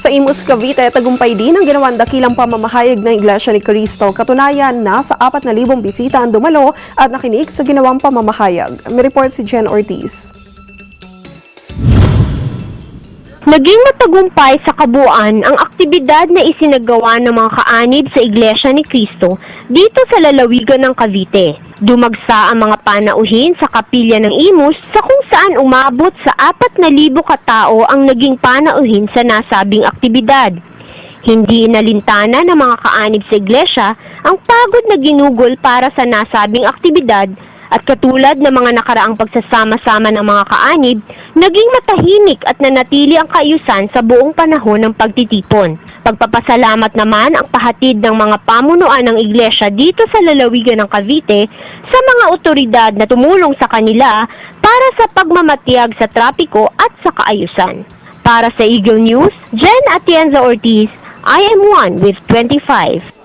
Sa Imus, Cavite, tagumpay din ang ginawang dakilang pamamahayag ng Iglesia ni Cristo. Katunayan na sa 4,000 bisita ang dumalo at nakinig sa ginawang pamamahayag. May report si Jen Ortiz. Naging matagumpay sa kabuuan ang aktibidad na isinagawa ng mga kaanib sa Iglesia ni Cristo dito sa lalawigan ng Cavite. Dumagsa ang mga panauhin sa kapilya ng Imus sa kung saan umabot sa 4,000 katao ang naging panauhin sa nasabing aktibidad. Hindi inalintana ng mga kaanib sa iglesia ang pagod na ginugol para sa nasabing aktibidad at katulad ng mga nakaraang pagsasama-sama ng mga kaanib, naging matahimik at nanatili ang kaayusan sa buong panahon ng pagtitipon. Pagpapasalamat naman ang pahatid ng mga pamunuan ng iglesia dito sa lalawigan ng Cavite sa mga otoridad na tumulong sa kanila para sa pagmamatiyag sa trapiko at sa kaayusan. Para sa Eagle News, Jen Atienza Ortiz, I am one with 25.